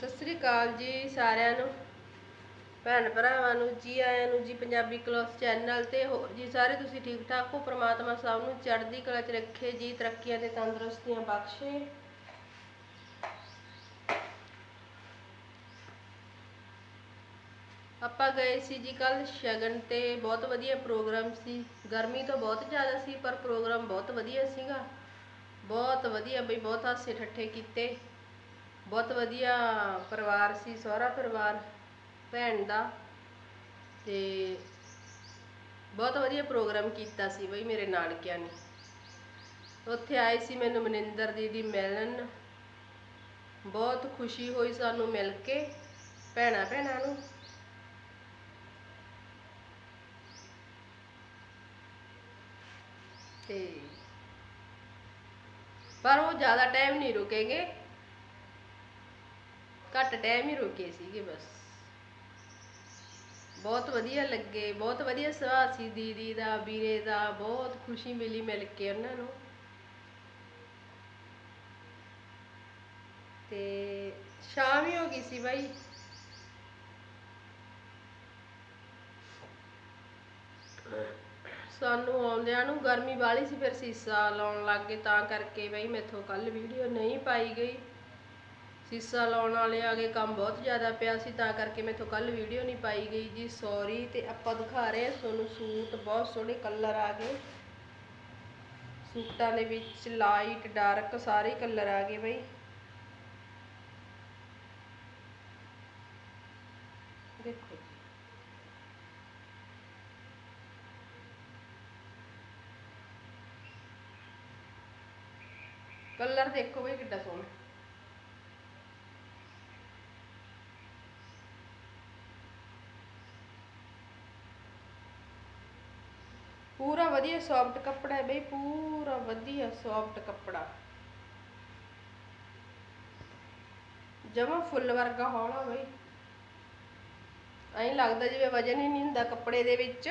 ਸਤਿ ਸ੍ਰੀ ਅਕਾਲ ਜੀ ਸਾਰਿਆਂ ਨੂੰ। ਭੈਣ ਭਰਾਵਾਂ ਨੂੰ, ਜੀ ਆਇਆਂ ਨੂੰ, ਜੀ ਪੰਜਾਬੀ ਕਲੋਸ ਚੈਨਲ ਤੇ ਹੋਰ ਜੀ ਸਾਰੇ ਤੁਸੀਂ ਠੀਕ ਠਾਕ ਹੋ? ਪ੍ਰਮਾਤਮਾ ਸਭ ਨੂੰ ਚੜ੍ਹਦੀ ਕਲਾ 'ਚ ਰੱਖੇ, ਜੀ ਤਰੱਕੀਆਂ ਤੇ ਤੰਦਰੁਸਤੀਆਂ ਬਖਸ਼ੇ। ਆਪਾਂ ਗਏ ਸੀ ਜੀ ਕੱਲ ਸ਼ਗਨ ਤੇ, ਬਹੁਤ ਵਧੀਆ ਪ੍ਰੋਗਰਾਮ ਸੀ। ਗਰਮੀ ਤਾਂ ਬਹੁਤ ਜ਼ਿਆਦਾ ਸੀ, ਪਰ ਪ੍ਰੋਗਰਾਮ ਬਹੁਤ ਵਧੀਆ ਸੀਗਾ। ਬਹੁਤ ਵਧੀਆ ਬਈ, ਬਹੁਤ ਹਾਸੇ ਠੱਠੇ ਕੀਤੇ। ਬਹੁਤ ਵਧੀਆ ਪਰਿਵਾਰ ਸੀ, ਸਹੁਰਾ ਪਰਿਵਾਰ, ਭੈਣ ਦਾ ਤੇ ਬਹੁਤ ਵਧੀਆ ਪ੍ਰੋਗਰਾਮ ਕੀਤਾ ਸੀ ਬਈ ਮੇਰੇ ਨਾਨਕਿਆਂ ਨੇ। ਉੱਥੇ ਆਏ ਸੀ ਮੈਨੂੰ ਮਨਿੰਦਰ ਦੀਦੀ ਮਿਲਣ। ਬਹੁਤ ਖੁਸ਼ੀ ਹੋਈ ਸਾਨੂੰ ਮਿਲ ਕੇ, ਭੈਣਾ ਭੈਣਾਂ ਨੂੰ। ਤੇ ਪਰ ਉਹ ਜ਼ਿਆਦਾ ਟਾਈਮ ਨਹੀਂ ਰੁਕੇਗੇ। ਘੱਟ ਟਾਈਮ ਹੀ ਰੁਕੇ ਸੀਗੇ ਬਸ। ਬਹੁਤ ਵਧੀਆ ਲੱਗੇ, ਬਹੁਤ ਵਧੀਆ ਸੁਭਾਅ ਸੀ ਦੀਦੀ ਦਾ, ਵੀਰੇ ਦਾ, ਬਹੁਤ ਖੁਸ਼ੀ ਮਿਲੀ ਮਿਲ ਕੇ ਉਹਨਾਂ ਨੂੰ। ਤੇ ਸ਼ਾਮ ਹੀ ਹੋ ਗਈ ਸੀ ਬਾਈ। ਸਾਨੂੰ ਆਉਂਦਿਆਂ ਨੂੰ ਗਰਮੀ ਵਾਲੀ ਸੀ ਫਿਰ ਸੀਸਾ ਲਾਉਣ ਲੱਗ ਗਏ, ਤਾਂ ਕਰਕੇ ਬਈ ਮੈਥੋਂ ਕੱਲ ਵੀਡੀਓ ਨਹੀਂ ਪਾਈ ਗਈ। ਸੀਸਾ ਲਾਉਣ ਵਾਲੇ ਆ ਗਏ ਕੰਮ ਬਹੁਤ ਜ਼ਿਆਦਾ ਪਿਆ ਸੀ, ਤਾਂ ਕਰਕੇ ਮੈਥੋਂ ਕੱਲ ਵੀਡੀਓ ਨਹੀਂ ਪਾਈ ਗਈ ਜੀ ਸੌਰੀ ਤੇ ਆਪਾਂ ਦਿਖਾ ਰਹੇ ਹਾਂ ਤੁਹਾਨੂੰ ਸੂਟ, ਬਹੁਤ ਸੋਹਣੇ ਕਲਰ ਆ ਗਏ। ਸੂਟਾਂ ਦੇ ਵਿੱਚ ਲਾਈਟ ਡਾਰਕ ਸਾਰੇ ਕਲਰ ਆ ਗਏ ਬਈ। ਦੇਖੋ ਕਲਰ ਦੇਖੋ ਬਈ ਕਿੱਡਾ ਸੋਹਣਾ ਪੂਰਾ ਵਧੀਆ ਸੌਫਟ ਕੱਪੜਾ ਹੈ ਬਈ, ਪੂਰਾ ਵਧੀਆ ਸੌਫਟ ਕੱਪੜਾ। ਜਮਾ ਫੁੱਲ ਵਰਗਾ ਹੌਲਾ ਬਈ। ਐਂ ਲੱਗਦਾ ਜਿਵੇਂ ਵਜਨ ਹੀ ਨਹੀਂ ਹੁੰਦਾ ਕੱਪੜੇ ਦੇ ਵਿੱਚ।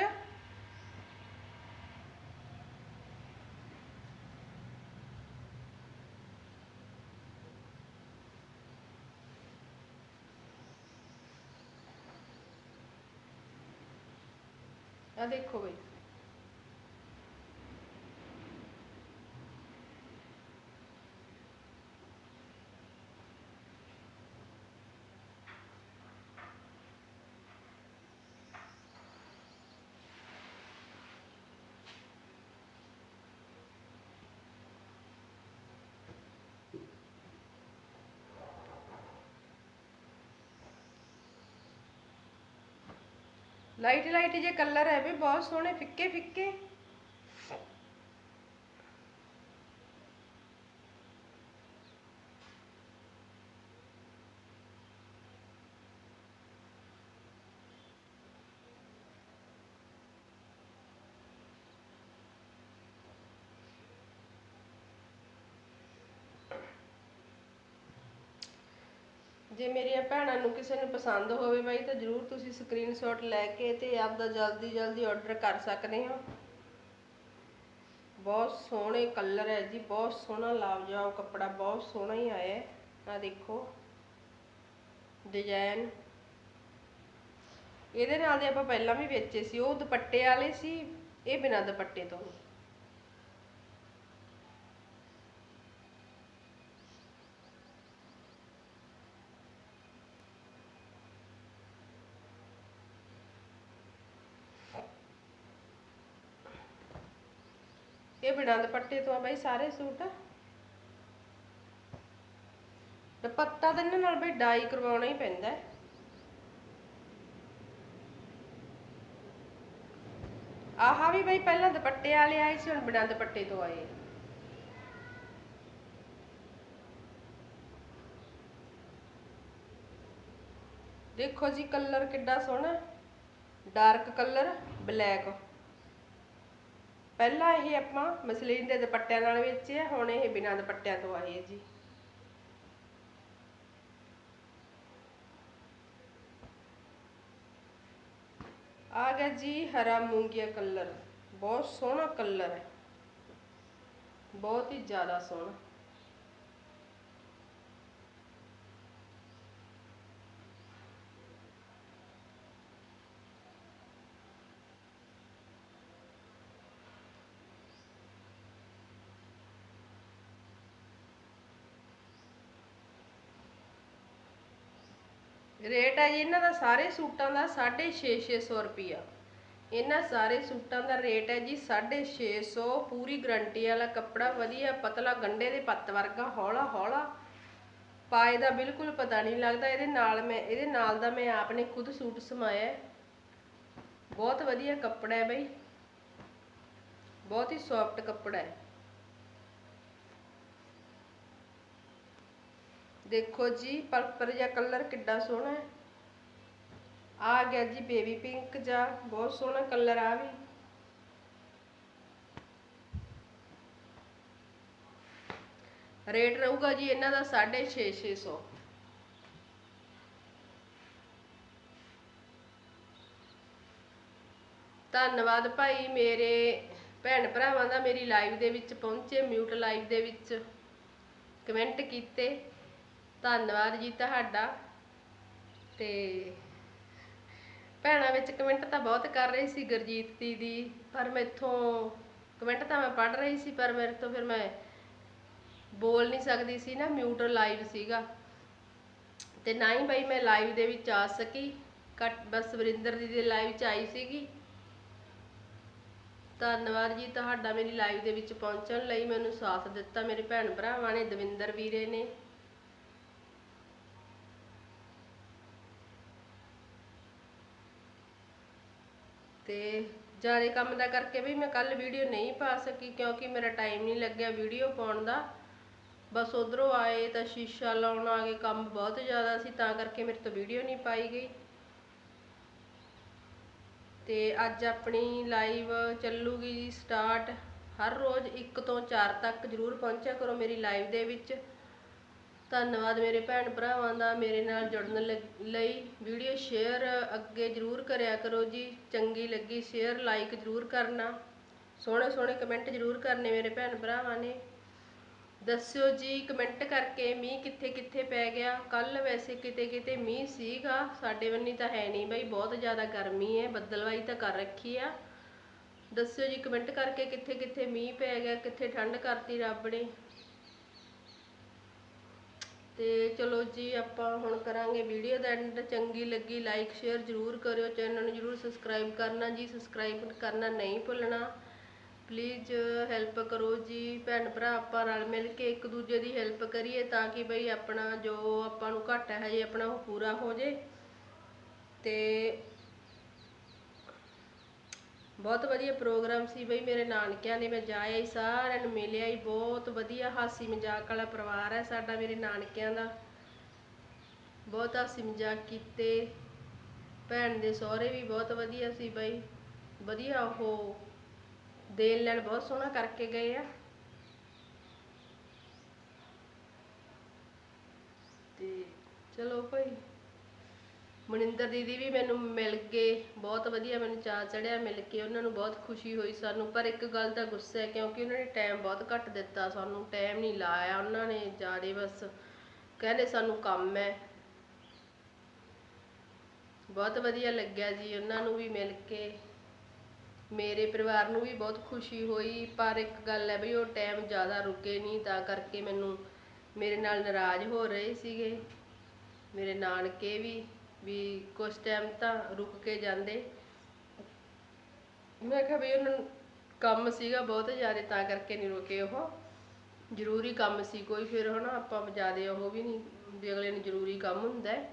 ਆ ਦੇਖੋ ਬਈ। ਲਾਈਟ ਲਾਈਟ ਜੇ ਕਲਰ ਹੈ ਵੀ ਬਹੁਤ ਸੋਹਣੇ ਫਿੱਕੇ ਫਿੱਕੇ ਜੇ ਮੇਰੀਆਂ ਭੈਣਾਂ ਨੂੰ ਕਿਸੇ ਨੂੰ ਪਸੰਦ ਹੋਵੇ ਬਾਈ, ਤਾਂ ਜਰੂਰ ਤੁਸੀਂ ਸਕਰੀਨਸ਼ਾਟ ਲੈ ਕੇ ਤੇ ਆਪਦਾ ਜਲਦੀ ਜਲਦੀ ਆਰਡਰ ਕਰ ਸਕਦੇ ਹੋ। ਬਹੁਤ ਸੋਹਣੇ ਕਲਰ ਹੈ ਜੀ, ਬਹੁਤ ਸੋਹਣਾ ਲਾਜਵਾਬ ਕੱਪੜਾ, ਬਹੁਤ ਸੋਹਣਾ ਹੀ ਆਇਆ ਹੈ। ਆ ਦੇਖੋ ਡਿਜ਼ਾਈਨ ਇਹਦੇ ਨਾਲ ਦੇ ਆਪਾਂ ਪਹਿਲਾਂ ਵੀ ਵੇਚੇ ਸੀ, ਉਹ ਦੁਪੱਟੇ ਵਾਲੇ ਸੀ, ਇਹ ਬਿਨਾਂ ਦੁਪੱਟੇ ਤੋਂ। ਇਹ ਬਿਨਾਂ ਦੁਪੱਟੇ ਤੋਂ ਆ ਬਾਈ ਸਾਰੇ ਸੂਟ। ਦੁਪੱਟਾ ਤਾਂ ਇਹਨਾਂ ਨਾਲ ਬਈ ਡਾਈ ਕਰਵਾਉਣਾ ਹੀ ਪੈਂਦਾ ਹੈ। ਆਹਾ ਵੀ ਬਈ ਪਹਿਲਾਂ ਦੁਪੱਟੇ ਵਾਲੇ ਆਏ ਸੀ, ਹੁਣ ਬਿਨਾਂ ਦੁਪੱਟੇ ਤੋਂ ਆਏ। ਦੇਖੋ ਜੀ ਕਲਰ ਕਿੱਡਾ ਸੋਹਣਾ। Dark colour, black. ਪਹਿਲਾਂ ਇਹ ਆਪਾਂ ਮਸਲੀਨ ਦੇ ਦੁਪੱਟਿਆਂ ਨਾਲ ਵੇਚੇ ਆ, ਹੁਣ ਇਹ ਬਿਨਾਂ ਦੁਪੱਟਿਆਂ ਤੋਂ ਆਏ ਜੀ। ਆ ਗਿਆ ਜੀ ਹਰਾ ਮੂੰਗੀਆ ਕਲਰ, ਬਹੁਤ ਸੋਹਣਾ ਕਲਰ ਹੈ। ਬਹੁਤ ਹੀ ਜ਼ਿਆਦਾ ਸੋਹਣਾ। ਰੇਟ ਹੈ ਜੀ, ਇਹਨਾਂ ਦਾ ਸਾਰੇ ਸੂਟਾਂ ਦਾ 650 ਰੁਪਿਆ ਇਹਨਾਂ ਸਾਰੇ ਸੂਟਾਂ ਦਾ ਰੇਟ ਹੈ ਜੀ 650 ਪੂਰੀ ਗਰੰਟੀ ਵਾਲਾ ਕੱਪੜਾ, ਵਧੀਆ ਪਤਲਾ ਗੰਡੇ ਦੇ ਪੱਤ ਵਰਗਾ, ਹੌਲਾ ਹੌਲਾ। ਪਾਏ ਦਾ ਬਿਲਕੁਲ ਪਤਾ ਨਹੀਂ ਲੱਗਦਾ, ਇਹਦੇ ਨਾਲ ਮੈਂ, ਇਹਦੇ ਨਾਲ ਦਾ ਮੈਂ ਆਪ ਨੇ ਖੁਦ ਸੂਟ ਸਮਾਇਆ ਬਹੁਤ ਵਧੀਆ ਕੱਪੜਾ ਹੈ ਬਈ। ਬਹੁਤ ਹੀ ਸੌਫਟ ਕੱਪੜਾ ਹੈ। ਦੇਖੋ ਜੀ, ਪਰਪਲ ਜਿਹਾ ਕਲਰ ਕਿੱਡਾ ਸੋਹਣਾ ਹੈ। ਆ ਗਿਆ ਜੀ ਬੇਬੀ ਪਿੰਕ ਜਾਂ ਬਹੁਤ ਸੋਹਣਾ ਕਲਰ ਆ ਵੀ। ਰੇਟ ਰਹੂਗਾ ਜੀ ਇਹਨਾਂ ਦਾ 650 ਧੰਨਵਾਦ ਭਾਈ ਮੇਰੇ ਭੈਣ ਭਰਾਵਾਂ ਦਾ ਮੇਰੀ ਲਾਈਵ ਦੇ ਵਿੱਚ ਪਹੁੰਚੇ ਮਿਊਟ ਲਾਈਵ ਦੇ ਵਿੱਚ। ਕਮੈਂਟ ਕੀਤੇ। ਧੰਨਵਾਦ ਜੀ ਤੁਹਾਡਾ। ਤੇ ਭੈਣਾਂ ਵਿੱਚ ਕਮੈਂਟ ਤਾਂ ਬਹੁਤ ਕਰ ਰਹੀ ਸੀ ਗੁਰਜੀਤ ਦੀਦੀ ਪਰ ਮੈਥੋਂ ਕਮੈਂਟ ਤਾਂ ਮੈਂ ਪੜ੍ਹ ਰਹੀ ਸੀ, ਪਰ ਮੇਰੇ ਤੋਂ ਫਿਰ ਮੈਂ ਬੋਲ ਨਹੀਂ ਸਕਦੀ ਸੀ ਨਾ ਮਿਊਟ ਲਾਈਵ ਸੀਗਾ। ਤੇ ਨਾ ਹੀ ਬਈ ਮੈਂ ਲਾਈਵ ਦੇ ਵਿੱਚ ਆ ਸਕੀ ਕੱਟ ਬਸ ਵਰਿੰਦਰ ਦੀ ਦੇ ਲਾਈਵ ਚ ਆਈ ਸੀਗੀ। ਧੰਨਵਾਦ ਜੀ ਤੁਹਾਡਾ ਮੇਰੀ ਲਾਈਵ ਦੇ ਵਿੱਚ ਪਹੁੰਚਣ ਲਈ, ਮੈਨੂੰ ਸਾਥ ਦਿੱਤਾ ਮੇਰੇ ਭੈਣ ਭਰਾਵਾਂ ਨੇ, ਦਵਿੰਦਰ ਵੀਰੇ ਨੇ। ਤੇ ਜ਼ਿਆਦਾ ਕੰਮ ਦਾ ਕਰਕੇ ਵੀ ਮੈਂ ਕੱਲ ਵੀਡੀਓ ਨਹੀਂ ਪਾ ਸਕੀ ਕਿਉਂਕਿ ਮੇਰਾ ਟਾਈਮ ਨਹੀਂ ਲੱਗਿਆ ਵੀਡੀਓ ਪਾਉਣ ਦਾ। ਬਸ ਉਧਰੋਂ ਆਏ ਤਾਂ ਸ਼ੀਸ਼ਾ ਲਾਉਣ ਆ ਗਏ, ਕੰਮ ਬਹੁਤ ਜ਼ਿਆਦਾ ਸੀ ਤਾਂ ਕਰਕੇ ਮੇਰੇ ਤੋਂ ਵੀਡੀਓ ਨਹੀਂ ਪਾਈ ਗਈ। ਤੇ ਅੱਜ ਆਪਣੀ ਲਾਈਵ ਚੱਲੂਗੀ ਜੀ ਸਟਾਰਟ ਹਰ ਰੋਜ਼ 1 ਤੋਂ 4 ਤੱਕ ਜਰੂਰ ਪਹੁੰਚਿਆ ਕਰੋ ਮੇਰੀ ਲਾਈਵ ਦੇ ਵਿੱਚ। ਧੰਨਵਾਦ ਮੇਰੇ ਭੈਣ ਭਰਾਵਾਂ ਦਾ, ਮੇਰੇ ਨਾਲ ਜੁੜਨ ਲ- ਲਈ। ਵੀਡੀਓ ਸ਼ੇਅਰ ਅੱਗੇ ਜਰੂਰ ਕਰਿਆ ਕਰੋ ਜੀ। ਚੰਗੀ ਲੱਗੀ ਸ਼ੇਅਰ, ਲਾਈਕ ਜਰੂਰ ਕਰਨਾ। ਸੋਹਣੇ ਸੋਹਣੇ ਕਮੈਂਟ ਜਰੂਰ ਕਰਨੇ ਮੇਰੇ ਭੈਣ ਭਰਾਵਾਂ ਨੇ। ਦੱਸਿਓ ਜੀ, ਕਮੈਂਟ ਕਰਕੇ ਮੀਂਹ ਕਿੱਥੇ ਕਿੱਥੇ ਪੈ ਗਿਆ। ਕੱਲ ਵੈਸੇ ਕਿਤੇ ਕਿਤੇ ਮੀਂਹ ਸੀਗਾ, ਸਾਡੇ ਬੰਨੀ ਤਾਂ ਹੈ ਨਹੀਂ ਬਈ, ਬਹੁਤ ਜ਼ਿਆਦਾ ਗਰਮੀ ਹੈ, ਬੱਦਲਵਾਈ ਤਾਂ ਕਰ ਰੱਖੀ ਆ। ਦੱਸਿਓ ਜੀ, ਕਮੈਂਟ ਕਰਕੇ ਕਿੱਥੇ ਕਿੱਥੇ ਮੀਂਹ ਪੈ ਗਿਆ, ਕਿੱਥੇ ਠੰਡ ਕਰਤੀ ਰੱਬ ਨੇ। ਤੇ ਚਲੋ ਜੀ ਆਪਾਂ ਹੁਣ ਕਰਾਂਗੇ ਵੀਡੀਓ ਦਾ ਐਂਡ ਚੰਗੀ ਲੱਗੀ ਲਾਈਕ ਸ਼ੇਅਰ ਜਰੂਰ ਕਰਿਓ। ਚੈਨਲ ਨੂੰ ਜਰੂਰ ਸਬਸਕ੍ਰਾਈਬ ਕਰਨਾ ਜੀ। ਸਬਸਕ੍ਰਾਈਬ ਕਰਨਾ ਨਹੀਂ ਭੁੱਲਣਾ। ਪਲੀਜ਼ ਹੈਲਪ ਕਰੋ ਜੀ। ਭੈਣ ਭਰਾ ਆਪਾਂ ਰਲ ਮਿਲ ਕੇ ਇੱਕ ਦੂਜੇ ਦੀ ਹੈਲਪ ਕਰੀਏ ਤਾਂ ਕਿ ਬਈ ਆਪਣਾ ਜੋ ਆਪਾਂ ਨੂੰ ਘਾਟਾ ਹੈ ਜੇ ਆਪਣਾ ਉਹ ਪੂਰਾ ਹੋ ਜੇ। ਤੇ ਬਹੁਤ ਵਧੀਆ ਪ੍ਰੋਗਰਾਮ ਸੀ ਬਈ, ਮੇਰੇ ਨਾਨਕਿਆਂ ਨੇ ਮੈਂ ਜਾਇਆ ਆਈ ਸਾਰਿਆਂ ਨੂੰ ਮਿਲਿਆ ਹੀ, ਬਹੁਤ ਵਧੀਆ ਹਾਸੀ ਮਜ਼ਾਕ ਵਾਲਾ ਪਰਿਵਾਰ ਹੈ ਸਾਡਾ ਮੇਰੇ ਨਾਨਕਿਆਂ ਦਾ। ਬਹੁਤ ਹਾਸੀ ਮਜ਼ਾਕ ਕੀਤੇ, ਭੈਣ ਦੇ ਸਹੁਰੇ ਵੀ ਬਹੁਤ ਵਧੀਆ ਸੀ ਬਈ, ਵਧੀਆ ਉਹ ਦੇਣ ਲੈਣ ਬਹੁਤ ਸੋਹਣਾ ਕਰਕੇ ਗਏ ਆ। ਤੇ ਚਲੋ ਭਾਈ ਮਨਿੰਦਰ ਦੀਦੀ ਵੀ ਮੈਨੂੰ ਮਿਲ ਕੇ ਬਹੁਤ ਵਧੀਆ ਮੈਨੂੰ ਚਾਅ ਚੜਿਆ, ਮਿਲ ਕੇ ਉਹਨਾਂ ਨੂੰ ਬਹੁਤ ਖੁਸ਼ੀ ਹੋਈ ਸਾਨੂੰ। ਪਰ ਇੱਕ ਗੱਲ ਦਾ ਗੁੱਸਾ ਹੈ ਕਿਉਂਕਿ ਉਹਨਾਂ ਨੇ ਟਾਈਮ ਬਹੁਤ ਘੱਟ ਦਿੱਤਾ, ਸਾਨੂੰ ਟਾਈਮ ਨਹੀਂ ਲਾਇਆ ਉਹਨਾਂ ਨੇ ਜਿਆਦੇ ਬਸ। ਕਹਿੰਦੇ ਸਾਨੂੰ ਕੰਮ ਹੈ। ਬਹੁਤ ਵਧੀਆ ਲੱਗਿਆ ਜੀ ਉਹਨਾਂ ਨੂੰ ਵੀ ਮਿਲ ਕੇ। ਮੇਰੇ ਪਰਿਵਾਰ ਨੂੰ ਵੀ ਬਹੁਤ ਖੁਸ਼ੀ ਹੋਈ, ਪਰ ਇੱਕ ਗੱਲ ਹੈ ਵੀ ਉਹ ਟਾਈਮ ਜ਼ਿਆਦਾ ਰੁਕੇ ਨਹੀਂ, ਤਾਂ ਕਰਕੇ ਮੈਨੂੰ ਮੇਰੇ ਨਾਲ ਨਾਰਾਜ਼ ਹੋ ਰਹੇ ਸੀਗੇ। ਮੇਰੇ ਨਾਨਕੇ ਵੀ। ਵੀ ਕੁਝ ਟਾਈਮ ਤਾਂ ਰੁਕ ਕੇ ਜਾਂਦੇ। ਮੈਂ ਕਿਹਾ ਵੀ ਉਹਨਾਂ ਨੂੰ ਕੰਮ ਸੀਗਾ ਬਹੁਤ ਜ਼ਿਆਦਾ, ਤਾਂ ਕਰਕੇ ਨਹੀਂ ਰੁਕੇ ਉਹ। ਜ਼ਰੂਰੀ ਕੰਮ ਸੀ ਕੋਈ, ਫਿਰ ਹਨਾ ਆਪਾਂ ਜ਼ਿਆਦੇ ਉਹ ਵੀ ਨਹੀਂ, ਵੀ ਅਗਲੇ ਨੂੰ ਜ਼ਰੂਰੀ ਕੰਮ ਹੁੰਦਾ ਹੈ।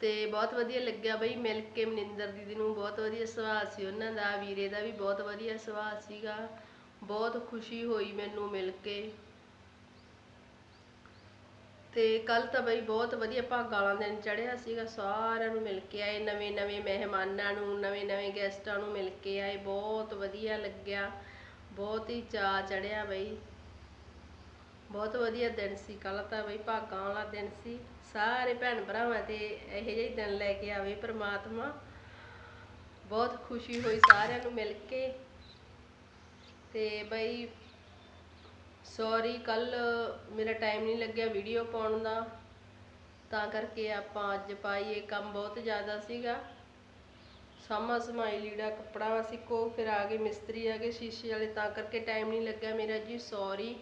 ਤੇ ਬਹੁਤ ਵਧੀਆ ਲੱਗਿਆ ਬਈ ਮਿਲ ਕੇ, ਮਨਿੰਦਰ ਦੀਦੀ ਨੂੰ ਬਹੁਤ ਵਧੀਆ ਸੁਭਾਅ ਸੀ ਉਹਨਾਂ ਦਾ, ਵੀਰੇ ਦਾ ਵੀ ਬਹੁਤ ਵਧੀਆ ਸੁਭਾਅ ਸੀਗਾ। ਬਹੁਤ ਖੁਸ਼ੀ ਹੋਈ ਮੈਨੂੰ ਮਿਲ ਕੇ। ਤੇ ਕੱਲ ਤਾਂ ਬਈ ਬਹੁਤ ਵਧੀਆ ਭਾਗਾਂ ਵਾਲਾ ਦਿਨ ਚੜਿਆ ਸੀਗਾ, ਸਾਰਿਆਂ ਨੂੰ ਮਿਲ ਕੇ ਆਏ, ਨਵੇਂ ਨਵੇਂ ਮਹਿਮਾਨਾਂ ਨੂੰ, ਨਵੇਂ ਨਵੇਂ ਗੈਸਟਾਂ ਨੂੰ ਮਿਲ ਕੇ ਆਏ, ਬਹੁਤ ਵਧੀਆ ਲੱਗਿਆ, ਬਹੁਤ ਹੀ ਚਾਅ ਚੜਿਆ ਬਈ। ਬਹੁਤ ਵਧੀਆ ਦਿਨ ਸੀ ਕੱਲ ਤਾਂ ਬਈ ਭਾਗਾਂ ਵਾਲਾ ਦਿਨ ਸੀ, ਸਾਰੇ ਭੈਣ ਭਰਾਵਾਂ ਤੇ ਇਹੋ ਜਿਹੇ ਦਿਨ ਲੈ ਕੇ ਆਵੇ ਪ੍ਰਮਾਤਮਾ। ਬਹੁਤ ਖੁਸ਼ੀ ਹੋਈ ਸਾਰਿਆਂ ਨੂੰ ਮਿਲ ਕੇ ਤੇ ਬਈ ਸੌਰੀ ਕੱਲ ਮੇਰਾ ਟਾਈਮ ਨਹੀਂ ਲੱਗਿਆ ਵੀਡੀਓ ਪਾਉਣ ਦਾ। ਤਾਂ ਕਰਕੇ ਆਪਾਂ ਅੱਜ ਪਾਈਏ ਕੰਮ ਬਹੁਤ ਜ਼ਿਆਦਾ ਸੀਗਾ। ਸਾਮਾ ਸਮਾਈ ਲੀੜਾ ਕੱਪੜਾ ਵਾ ਸਿੱਕੋ, ਫਿਰ ਆ ਗਏ ਮਿਸਤਰੀ, ਆ ਗਏ ਸ਼ੀਸ਼ੇ ਵਾਲੇ, ਤਾਂ ਕਰਕੇ ਟਾਈਮ ਨਹੀਂ ਲੱਗਿਆ ਮੇਰਾ ਜੀ ਸੌਰੀ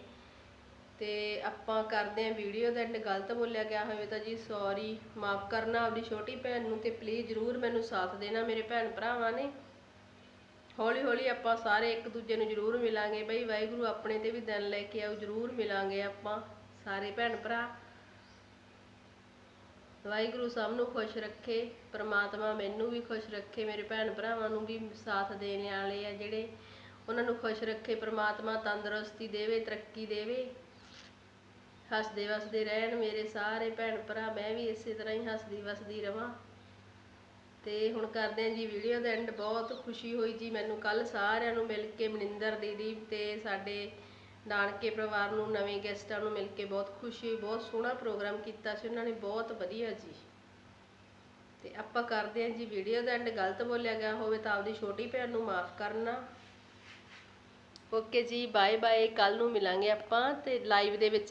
ਤੇ ਆਪਾਂ ਕਰਦੇ ਆਂ ਵੀਡੀਓ ਦਾ ਐਂਡ ਗਲਤ ਬੋਲਿਆ ਗਿਆ ਹੋਵੇ ਤਾਂ ਜੀ ਸੌਰੀ ਮਾਫ ਕਰਨਾ ਆਪਣੀ ਛੋਟੀ ਭੈਣ ਨੂੰ ਤੇ ਪਲੀਜ਼ ਜਰੂਰ ਮੈਨੂੰ ਸਾਥ ਦੇਣਾ, ਮੇਰੇ ਭੈਣ ਭਰਾਵਾਂ ਨੇ। ਹੌਲੀ ਹੌਲੀ ਆਪਾਂ ਸਾਰੇ ਇੱਕ ਦੂਜੇ ਨੂੰ ਜਰੂਰ ਮਿਲਾਂਗੇ ਬਈ, ਵਾਹਿਗੁਰੂ ਆਪਣੇ ਤੇ ਵੀ ਦਿਨ ਲੈ ਕੇ ਆਓ ਜਰੂਰ ਮਿਲਾਂਗੇ ਆਪਾਂ ਸਾਰੇ ਭੈਣ ਭਰਾ। ਵਾਹਿਗੁਰੂ ਸਭ ਨੂੰ ਖੁਸ਼ ਰੱਖੇ, ਪ੍ਰਮਾਤਮਾ ਮੈਨੂੰ ਵੀ ਖੁਸ਼ ਰੱਖੇ, ਮੇਰੇ ਭੈਣ ਭਰਾਵਾਂ ਨੂੰ ਵੀ ਸਾਥ ਦੇਣ ਵਾਲੇ ਆ ਜਿਹੜੇ ਉਹਨਾਂ ਨੂੰ ਖੁਸ਼ ਰੱਖੇ, ਪ੍ਰਮਾਤਮਾ ਤੰਦਰੁਸਤੀ ਦੇਵੇ, ਤਰੱਕੀ ਦੇਵੇ। ਹੱਸਦੇ ਵਸਦੇ ਰਹਿਣ ਮੇਰੇ ਸਾਰੇ ਭੈਣ ਭਰਾ, ਮੈਂ ਵੀ ਇਸੇ ਤਰ੍ਹਾਂ ਹੀ ਹੱਸਦੀ ਵਸਦੀ ਰਵਾਂ। ਤੇ ਹੁਣ ਕਰਦੇ ਹਾਂ ਜੀ ਵੀਡੀਓ ਦਾ ਐਂਡ ਬਹੁਤ ਖੁਸ਼ੀ ਹੋਈ ਜੀ ਮੈਨੂੰ ਕੱਲ ਸਾਰਿਆਂ ਨੂੰ ਮਿਲ ਕੇ, ਮਨਿੰਦਰ ਦੀਦੀ ਤੇ ਸਾਡੇ ਨਾਨਕੇ ਪਰਿਵਾਰ ਨੂੰ, ਨਵੇਂ ਗੈਸਟਾਂ ਨੂੰ ਮਿਲ ਕੇ ਬਹੁਤ ਖੁਸ਼ੀ ਹੋਈ, ਬਹੁਤ ਸੋਹਣਾ ਪ੍ਰੋਗਰਾਮ ਕੀਤਾ ਸੀ, ਉਹਨਾਂ ਨੇ ਬਹੁਤ ਵਧੀਆ ਜੀ। ਤੇ ਆਪਾਂ ਕਰਦੇ ਹਾਂ ਜੀ ਵੀਡੀਓ ਦਾ ਐਂਡ ਗਲਤ ਬੋਲਿਆ ਗਿਆ ਹੋਵੇ ਤਾਂ ਆਪਦੀ ਛੋਟੀ ਭੈਣ ਨੂੰ ਮਾਫ ਕਰਨਾ। ਓਕੇ ਜੀ ਬਾਏ ਬਾਏ ਕੱਲ ਨੂੰ ਮਿਲਾਂਗੇ ਆਪਾਂ ਤੇ ਲਾਈਵ ਦੇ ਵਿੱਚ